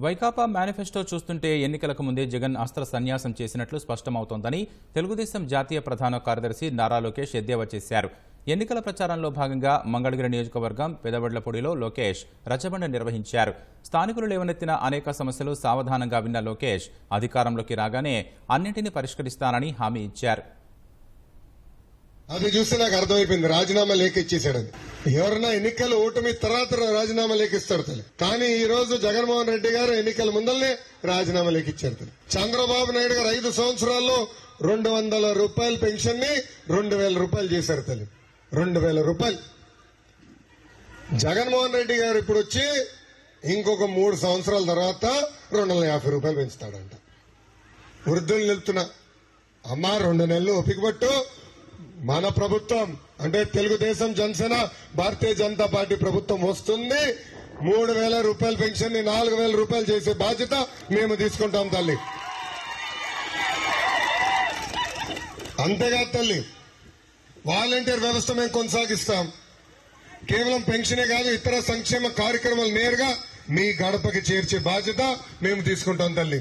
Vaikapa manifesto చూస్తుంటే ఎన్నికలకు ముందే జగన్ అస్త్ర సన్యాసం చేసినట్లు స్పష్టమవుతోందని తెలుగుదేశం జాతీయ ప్రధాన కార్యదర్శి నారా లోకేష్ ఎద్దేవా చేశారు. ఎన్నికల ప్రచారంలో భాగంగా మంగళగిరి నియోజకవర్గం పెదవడ్లపూడిలో లోకేష్ రచబండ నిర్వహించారు. స్థానికులు లేవనెత్తిన అనేక సమస్యలు సావధానంగా విన్న లోకేష్ అధికారంలోకి రాగానే అన్నింటినీ పరిష్కరిస్తానని హామీ ఇచ్చారు. అది చూస్తే నాకు అర్థమైపోయింది. రాజీనామా లేఖ ఇచ్చేసాడని ఎవరన్నా ఎన్నికలు ఓటమి తర్వాత రాజీనామా లేఖ ఇస్తాడు తల్లి. కానీ ఈ రోజు జగన్మోహన్ రెడ్డి గారు ఎన్నికల ముందల్నే రాజీనామా లేఖ ఇచ్చారు తల్లి. చంద్రబాబు నాయుడు గారు ఐదు సంవత్సరాల్లో రెండు వందల రూపాయల పెన్షన్ని రెండు వేల రూపాయలు చేశారు తల్లి. రెండు వేల రూపాయలు. జగన్మోహన్ రెడ్డి గారు ఇప్పుడు వచ్చి ఇంకొక మూడు సంవత్సరాల తర్వాత రెండు వందల యాభై రూపాయలు పెంచుతాడంట. వృద్ధులు నిలుతున్నా అమ్మ రెండు నెలలు ఓపిక పట్టు. మన ప్రభుత్వం అంటే తెలుగుదేశం జనసేన భారతీయ జనతా పార్టీ ప్రభుత్వం వస్తుంది. మూడు వేల రూపాయల పెన్షన్ని నాలుగు వేల రూపాయలు చేసే బాధ్యత మేము తీసుకుంటాం తల్లి. అంతేకాదు తల్లి వాలంటీర్ వ్యవస్థ మేము కొనసాగిస్తాం. కేవలం పెన్షనే కాదు ఇతర సంక్షేమ కార్యక్రమాలు నేరుగా మీ గడపకి చేర్చే బాధ్యత మేము తీసుకుంటాం తల్లి.